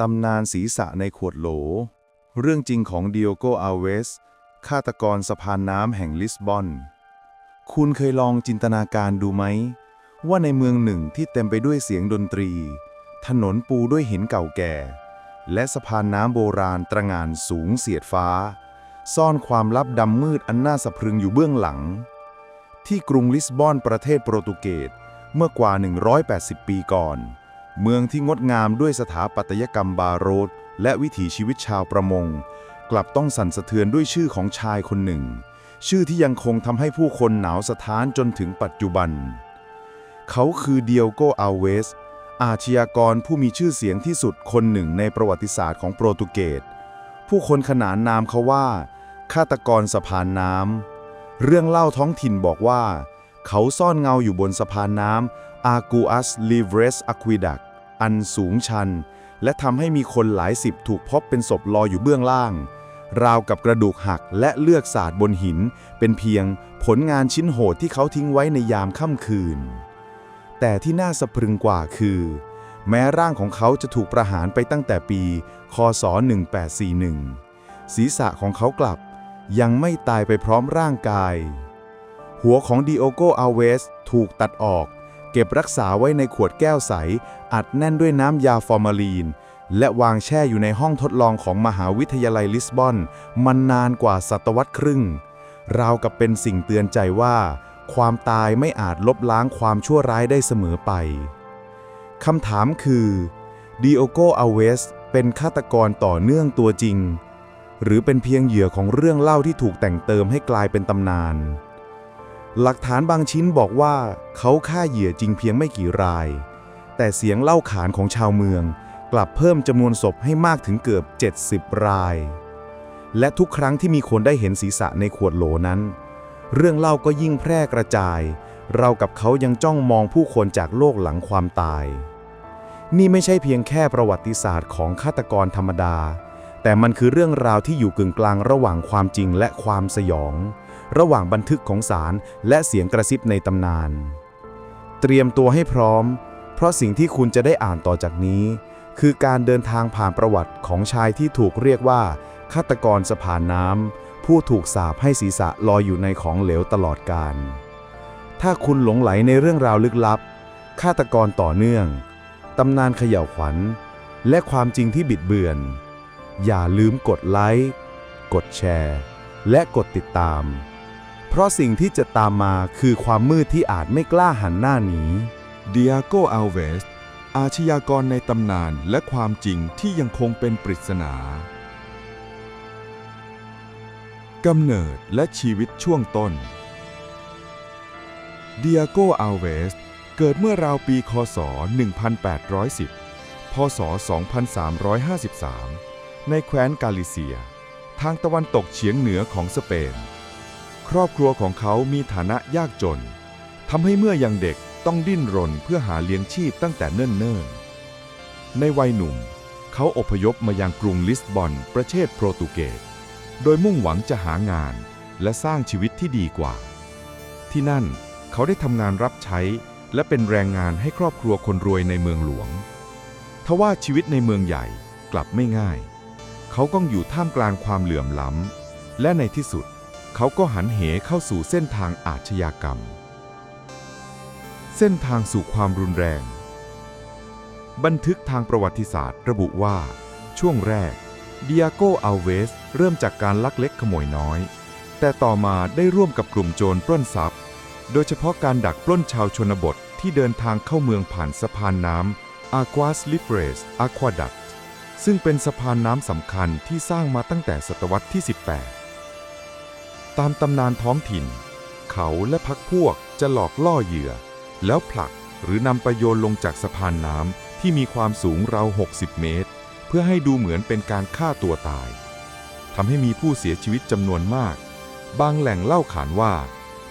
ตำนานศีรษะในขวดโหล เรื่องจริงของดิโอโกอาเวส ฆาตกรสะพานน้ำแห่งลิสบอน คุณเคยลองจินตนาการดูไหม ว่าในเมืองหนึ่งที่เต็มไปด้วยเสียงดนตรี ถนนปูด้วยหินเก่าแก่ และสะพานน้ำโบราณตระหง่านสูงเสียดฟ้า ซ่อนความลับดำมืดอันน่าสะพรึงอยู่เบื้องหลัง ที่กรุงลิสบอนประเทศโปรตุเกสเมื่อกว่า 180 ปีก่อน เมืองที่งดงามด้วยสถาปัตยกรรมบาโรดและวิถีชีวิตชาวประมง กลับต้องสั่นสะเทือนด้วยชื่อของชายคนหนึ่ง ชื่อที่ยังคงทำให้ผู้คนหนาวสะท้านจนถึงปัจจุบัน เขาคือเดียโกอาเวส อาชญากรผู้มีชื่อเสียงที่สุดคนหนึ่งในประวัติศาสตร์ของโปรตุเกส ผู้คนขนานนามเขาว่า ฆาตกรสะพานน้ำ เรื่องเล่าท้องถิ่นบอกว่า เขาซ่อนเงาอยู่บนสะพานน้ำอากูอัสลิเวสอะควิดักอันสูงชัน และทำให้มีคนหลายสิบถูกพบเป็นศพลอยอยู่เบื้องล่าง ราวกับกระดูกหักและเลือดสาดบนหิน เป็นเพียงผลงานชิ้นโหดที่เขาทิ้งไว้ในยามค่ำคืน แต่ที่น่าสะพรึงกว่าคือ แม้ร่างของเขาจะถูกประหารไปตั้งแต่ปี คศ 1841 ศีรษะของเขากลับยังไม่ตายไปพร้อมร่างกาย หัวของดิโอโกอาเวสถูกตัดออก เก็บรักษาไว้ในขวดแก้วใส อัดแน่นด้วยน้ำยาฟอร์มาลีน และวางแช่อยู่ในห้องทดลองของมหาวิทยาลัยลิสบอนมันนานกว่าศตวรรษครึ่ง ราวกับเป็นสิ่งเตือนใจว่า ความตายไม่อาจลบล้างความชั่วร้ายได้เสมอไปคำถามคือดิโอโกอาเวสเป็นฆาตกรต่อเนื่องตัวจริง หรือเป็นเพียงเหยื่อของเรื่องเล่าที่ถูกแต่งเติมให้กลายเป็นตำนาน หลักฐานบางชิ้นบอกว่าเขาฆ่าเหยื่อจริงเพียงไม่กี่ราย แต่เสียงเล่าขานของชาวเมือง กลับเพิ่มจำนวนศพให้มากถึงเกือบ 70 ราย และทุกครั้งที่มีคนได้เห็นศีรษะในขวดโหลนั้น เรื่องเล่าก็ยิ่งแพร่กระจาย เรากับเขายังจ้องมองผู้คนจากโลกหลังความตาย นี่ไม่ใช่เพียงแค่ประวัติศาสตร์ของฆาตกรธรรมดา แต่มันคือเรื่องราวที่อยู่กึ่งกลางระหว่างความจริงและความสยอง ระหว่างบันทึกของศาลและเสียงกระซิบในตำนาน เตรียมตัวให้พร้อม เพราะสิ่งที่คุณจะได้อ่านต่อจากนี้ คือการเดินทางผ่านประวัติของชายที่ถูกเรียกว่าฆาตกรสะพานน้ำผู้ถูกสาปให้ศีรษะลอยอยู่ในของเหลวตลอดกาลถ้าคุณหลงไหลในเรื่องราวลึกลับฆาตกรต่อเนื่องตำนานเขย่าวขวัญ และความจริงที่บิดเบือน อย่าลืมกดไลค์ กดแชร์ และกดติดตาม เพราะสิ่งที่จะตามมาคือความมืดที่อาจไม่กล้าหันหน้าหนีเดียโก อาชญากรในตำนานและความจริงที่ยังคงเป็นปริศนากำเนิดและชีวิตช่วงต้นเดียโกอัลเวส เกิดเมื่อราวปีคศ 1810 พศ 2353 ในแคว้นกาลิเซีย ทางตะวันตกเฉียงเหนือของสเปน ครอบครัวของเขามีฐานะยากจนทำให้เมื่อยังเด็ก ต้องดิ้นรนเพื่อหาเลี้ยงชีพตั้งแต่เนิ่นๆ ในวัยหนุ่ม เขาอพยพมายังกรุงลิสบอน ประเทศโปรตุเกส โดยมุ่งหวังจะหางานและสร้างชีวิตที่ดีกว่า ที่นั่นเขาได้ทำงานรับใช้และเป็นแรงงานให้ครอบครัวคนรวยในเมืองหลวง ทว่าชีวิตในเมืองใหญ่กลับไม่ง่าย เขาต้องอยู่ท่ามกลางความเหลื่อมล้ำ และในที่สุด เขาก็หันเหเข้าสู่เส้นทางอาชญากรรม เส้นทางสู่ความรุนแรง บันทึกทางประวัติศาสตร์ระบุว่า ช่วงแรกเดียโกอัลเวส เริ่มจากการลักเล็กขโมยน้อย แต่ต่อมาได้ร่วมกับกลุ่มโจรปล้นทรัพย์ โดยเฉพาะการดักปล้นชาวชนบทที่เดินทางเข้าเมืองผ่านสะพานน้ำ Aguas Libres Aqueduct ซึ่งเป็นสะพานน้ำสำคัญที่สร้างมาตั้งแต่ศตวรรษที่ 18 ตามตำนานท้องถิ่น เขาและพักพวกจะหลอกล่อเหยื่อ แล้วผลักหรือนำไปโยนลงจากสะพานน้ำที่มีความสูงราว 60 เมตร เพื่อให้ดูเหมือนเป็นการฆ่าตัวตายทำให้มีผู้เสียชีวิตจำนวนมาก บางแหล่งเล่าขานว่า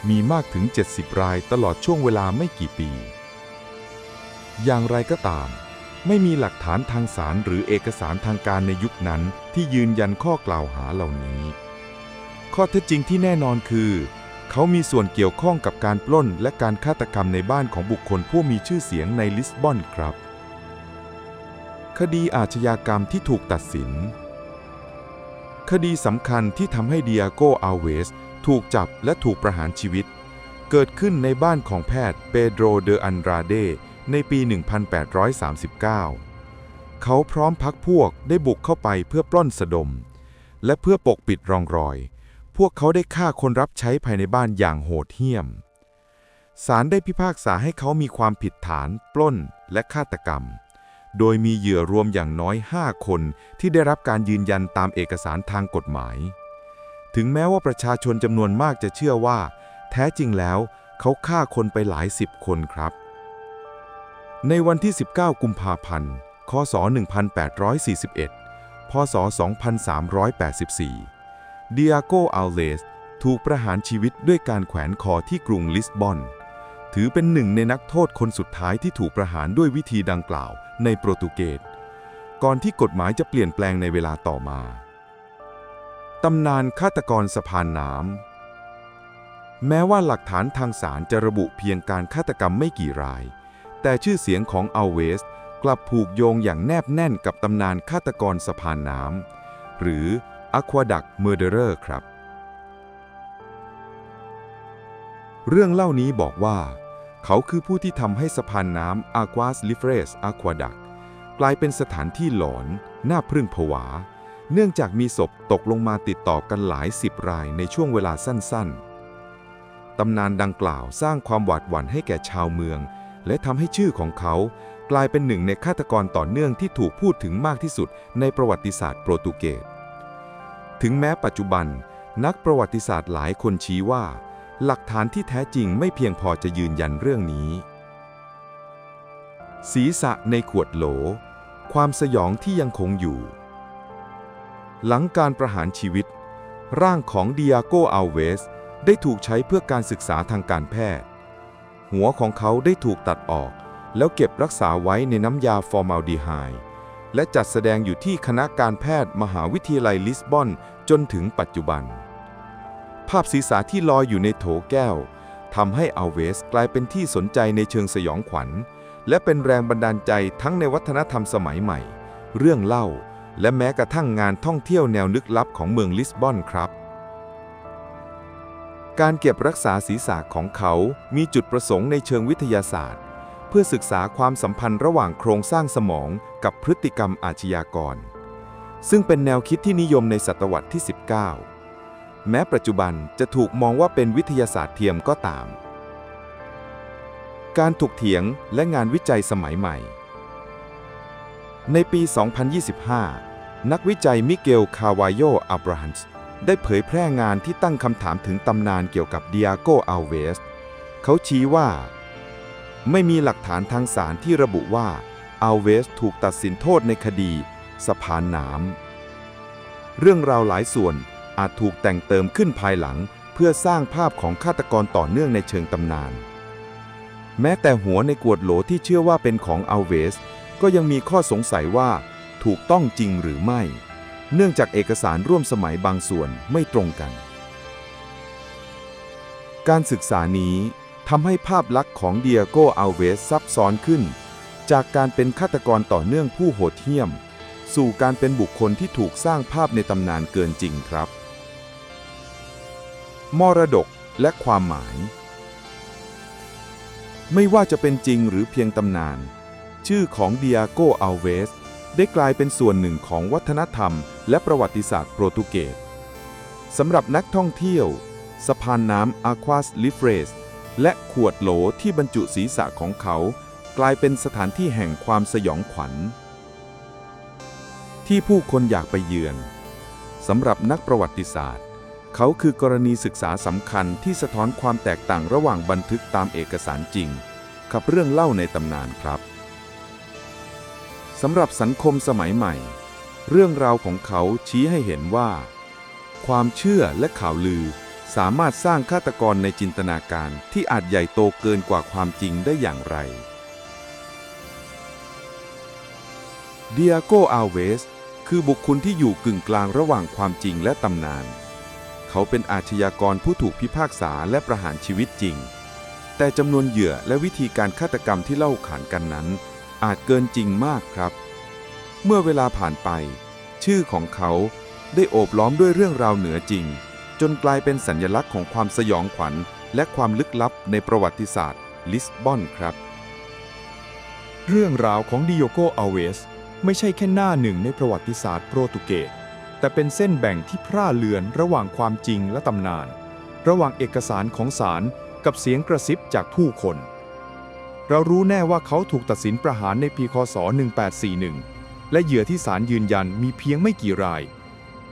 มีมากถึง 70 รายตลอดช่วงเวลาไม่กี่ปี อย่างไรก็ตาม ไม่มีหลักฐานทางสารหรือเอกสารทางการในยุคนั้นที่ยืนยันข้อกล่าวหาเหล่านี้ ข้อเท็จจริงที่แน่นอนคือ เขามีส่วนเกี่ยวข้องกับการปล้นและการฆาตกรรมในบ้านของบุคคลผู้มีชื่อเสียงในลิสบอนครับ คดีอาชญากรรมที่ถูกตัดสิน คดีสำคัญที่ทำให้ดิอาโกอาเวส ถูกจับและถูกประหารชีวิต เกิดขึ้นในบ้านของแพทย์เปโดรเดออันราเดในปี 1839 เขาพร้อมพักพวกได้บุกเข้าไปเพื่อปล้นสะดม และเพื่อปกปิดรองรอย พวกเขาได้ฆ่าคนรับใช้ภายในบ้านอย่างโหดเหี้ยม ศาลได้พิพากษาให้เขามีความผิดฐาน ปล้นและฆาตกรรม โดยมีเหยื่อรวมอย่างน้อย 5 คนที่ได้รับการยืนยันตามเอกสารทางกฎหมาย ถึงแม้ว่าประชาชนจำนวนมากจะเชื่อว่า แท้จริงแล้วเขาฆ่าคนไปหลายสิบคนครับ ในวันที่ 19 กุมภาพันธ์ คศ 1841 พศ 2384 เดิอาโกอัลเลสถูกประหารชีวิตด้วยการแขวนคอที่กรุงลิสบอน ถือเป็นหนึ่งในนักโทษคนสุดท้ายที่ถูกประหารด้วยวิธีดังกล่าวในโปรตุเกส ก่อนที่กฎหมายจะเปลี่ยนแปลงในเวลาต่อมา ตำนานฆาตกรสะพานน้ำ แม้ว่าหลักฐานทางศาลจะระบุเพียงการฆาตกรรมไม่กี่ราย แต่ชื่อเสียงของอัลเวสกลับผูกโยงอย่างแนบแน่นกับตำนานฆาตกรสะพานน้ำ หรือ Aqueduct Murderer ครับ เรื่องเล่านี้บอกว่า เขาคือผู้ที่ทำให้สะพานน้ำ Aquas Libres Aqueduct กลายเป็นสถานที่หลอนน่าพรึ่งผวา เนื่องจากมีศพตกลงมาติดต่อกันหลายสิบรายในช่วงเวลาสั้นๆ ตำนานดังกล่าวสร้างความหวาดหวั่นให้แก่ชาวเมือง และทำให้ชื่อของเขากลายเป็นหนึ่งในฆาตกรต่อเนื่องที่ถูกพูดถึงมากที่สุดในประวัติศาสตร์โปรตุเกส ถึงแม้ปัจจุบัน นักประวัติศาสตร์หลายคนชี้ว่า หลักฐานที่แท้จริงไม่เพียงพอจะยืนยันเรื่องนี้ ศีรษะในขวดโหล ความสยองที่ยังคงอยู่ หลังการประหารชีวิต ร่างของดิอาโกอัลเวส ได้ถูกใช้เพื่อการศึกษาทางการแพทย์ หัวของเขาได้ถูกตัดออก แล้วเก็บรักษาไว้ในน้ำยาฟอร์มาลดีไฮด์ และจัดแสดงอยู่ที่คณะการแพทย์มหาวิทยาลัยลิสบอนจนถึงปัจจุบัน ภาพศีรษะที่ลอยอยู่ในโถแก้วทำให้อัลเวสกลายเป็นที่สนใจในเชิงสยองขวัญ และเป็นแรงบันดาลใจทั้งในวัฒนธรรมสมัยใหม่ เรื่องเล่า และแม้กระทั่งงานท่องเที่ยวแนวลึกลับของเมืองลิสบอนครับ การเก็บรักษาศีรษะของเขามีจุดประสงค์ในเชิงวิทยาศาสตร์ พื่อศึกษาความสัมพันธ์ระหว่างโครงสร้างสมองกับพฤติกรรมอาชญากร ซึ่งเป็นแนวคิดที่นิยมในศตวรรษที่ 19 แม้ปัจจุบันจะถูกมองว่าเป็นวิทยาศาสตร์เทียมก็ตาม การถกเถียงและงานวิจัยสมัยใหม่ ในปี 2025 นักวิจัยมิเกล คาวายโยอับราฮันส์ได้เผยแพร่งานที่ตั้งคำถามถึงตำนานเกี่ยวกับเดิอาโกอัลเวส เขาชี้ว่า ไม่มีหลักฐานทางสารที่ระบุว่าอัลเวสถูกตัดสินโทษในคดีสะพานน้ำเรื่องราวหลายส่วนอาจถูกแต่งเติมขึ้นภายหลัง เพื่อสร้างภาพของฆาตกรต่อเนื่องในเชิงตำนาน แม้แต่หัวในกวดโหลที่เชื่อว่าเป็นของอัลเวส ก็ยังมีข้อสงสัยว่าถูกต้องจริงหรือไม่ เนื่องจากเอกสารร่วมสมัยบางส่วนไม่ตรงกัน การศึกษานี้ ทำให้ภาพลักษณ์ของเดียโกอัลเวสซับซ้อนขึ้น จากการเป็นฆาตกรต่อเนื่องผู้โหดเหี้ยม สู่การเป็นบุคคลที่ถูกสร้างภาพในตำนานเกินจริงครับ มรดกและความหมาย ไม่ว่าจะเป็นจริงหรือเพียงตำนาน ชื่อของเดียโกอัลเวสได้กลายเป็นส่วนหนึ่งของวัฒนธรรม และประวัติศาสตร์โปรตุเกสสำหรับนักท่องเที่ยว สะพานน้ำอาควาสลิเฟรส และขวดโหลที่บรรจุศีรษะของเขา กลายเป็นสถานที่แห่งความสยองขวัญ ที่ผู้คนอยากไปเยือนสำหรับนักประวัติศาสตร์ เขาคือกรณีศึกษาสำคัญที่สะท้อนความแตกต่างระหว่างบันทึกตามเอกสารจริง กับเรื่องเล่าในตำนานครับสำหรับสังคมสมัยใหม่ เรื่องราวของเขาชี้ให้เห็นว่า ความเชื่อและข่าวลือ สามารถสร้างฆาตกรในจินตนาการที่อาจใหญ่โตเกินกว่าความจริงได้อย่างไรเดียโกอาเวส คือบุคคลที่อยู่กึ่งกลางระหว่างความจริงและตำนาน เขาเป็นอาชญากรผู้ถูกพิพากษาและประหารชีวิตจริง แต่จำนวนเหยื่อและวิธีการฆาตกรรมที่เล่าขานกันนั้น อาจเกินจริงมากครับ เมื่อเวลาผ่านไป ชื่อของเขาได้โอบล้อมด้วยเรื่องราวเหนือจริง จนกลายเป็นสัญลักษณ์ของความสยองขวัญ และความลึกลับในประวัติศาสตร์ ลิสบอนครับ เรื่องราวของดิโอโกอาเวส ไม่ใช่แค่หน้าหนึ่งในประวัติศาสตร์โปรตุเกสแต่เป็นเส้นแบ่งที่พร่าเลือนระหว่างความจริงและตำนาน ระหว่างเอกสารของศาลกับเสียงกระซิบจากผู้คน เรารู้แน่ว่าเขาถูกตัดสินประหารในปีคศ 1841 และเหยื่อที่ศาลยืนยันมีเพียงไม่กี่ราย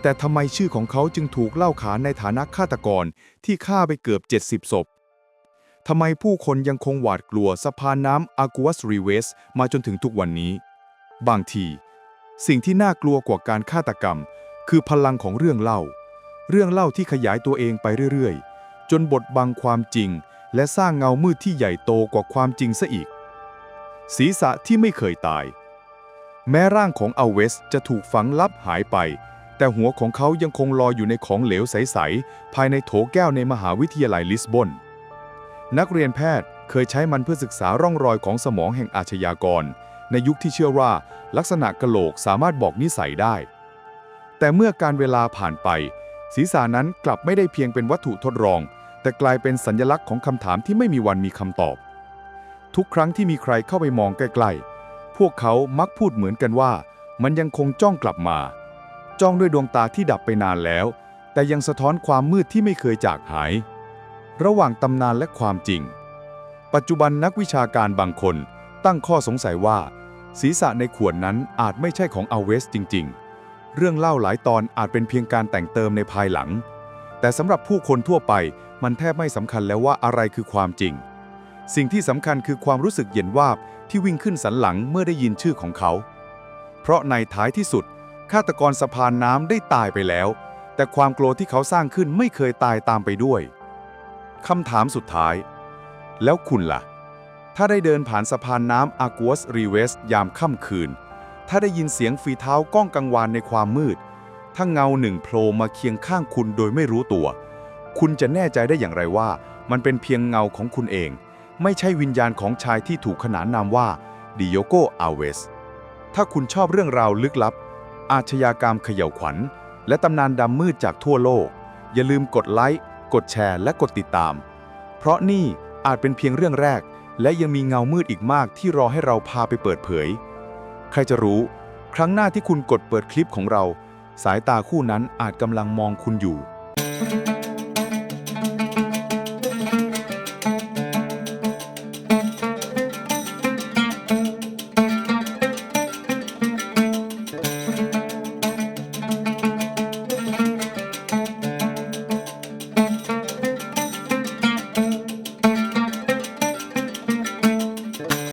แต่ทำไมชื่อของเขาจึงถูกเล่าขานในฐานะฆาตกรที่ฆ่าไปเกือบ 70 ศพทำไมผู้คนยังคงหวาดกลัวสะพานน้ำอากัวสรีเวสมาจนถึงทุกวันนี้ บางที สิ่งที่น่ากลัวกว่าการฆาตกรรม คือพลังของเรื่องเล่า เรื่องเล่าที่ขยายตัวเองไปเรื่อยๆ จนบดบังความจริง และสร้างเงามืดที่ใหญ่โตกว่าความจริงซะอีก ศีรษะที่ไม่เคยตาย แม้ร่างของอเวสจะถูกฝังลับหายไป แต่หัวของเขายังคงลอยอยู่ในของเหลวใส ๆ ภายในโถแก้วในมหาวิทยาลัยลิสบอน นักเรียนแพทย์เคยใช้มันเพื่อศึกษาร่องรอยของสมองแห่งอาชญากร ในยุคที่เชื่อว่าลักษณะกะโหลกสามารถบอกนิสัยได้ แต่เมื่อการเวลาผ่านไป ศีรษะนั้นกลับไม่ได้เพียงเป็นวัตถุทดลอง แต่กลายเป็นสัญลักษณ์ของคำถามที่ไม่มีวันมีคำตอบ ทุกครั้งที่มีใครเข้าไปมองใกล้ ๆ พวกเขามักพูดเหมือนกันว่า มันยังคงจ้องกลับมา จ้องด้วยดวงตาที่ดับไปนานแล้ว แต่ยังสะท้อนความมืดที่ไม่เคยจากหาย ระหว่างตำนานและความจริง ปัจจุบันนักวิชาการบางคนตั้งข้อสงสัยว่า ศีรษะในขวดนั้นอาจไม่ใช่ของอเวสจริง ๆ เรื่องเล่าหลายตอนอาจเป็นเพียงการแต่งเติมในภายหลัง แต่สำหรับผู้คนทั่วไปมันแทบไม่สำคัญแล้วว่าอะไรคือความจริง สิ่งที่สำคัญคือความรู้สึกเย็นวาบที่วิ่งขึ้นสันหลังเมื่อได้ยินชื่อของเขา เพราะในท้ายที่สุด ฆาตกรสะพานน้ำได้ตายไปแล้ว แต่ความกลัวที่เขาสร้างขึ้นไม่เคยตายตามไปด้วยคำถามสุดท้าย แล้วคุณล่ะ ถ้าได้เดินผ่านสะพานน้ำอากัวสรีเวสยามค่ำคืน ถ้าได้ยินเสียงฝีเท้าก้องกังวานในความมืด ถ้าเงาหนึ่งโผล่มาเคียงข้างคุณโดยไม่รู้ตัว คุณจะแน่ใจได้อย่างไรว่า มันเป็นเพียงเงาของคุณเอง ไม่ใช่วิญญาณของชายที่ถูกขนานนามว่าดิโยโกอาเวส ถ้าคุณชอบเรื่องราวลึกลับ อาชญากรรมเขย่าวขวัญ และตำนานดำมืดจากทั่วโลก อย่าลืมกดไลค์ กดแชร์ และกดติดตาม เพราะนี่อาจเป็นเพียงเรื่องแรก และยังมีเงามืดอีกมากที่รอให้เราพาไปเปิดเผย ใครจะรู้ ครั้งหน้าที่คุณกดเปิดคลิปของเรา สายตาคู่นั้นอาจกำลังมองคุณอยู่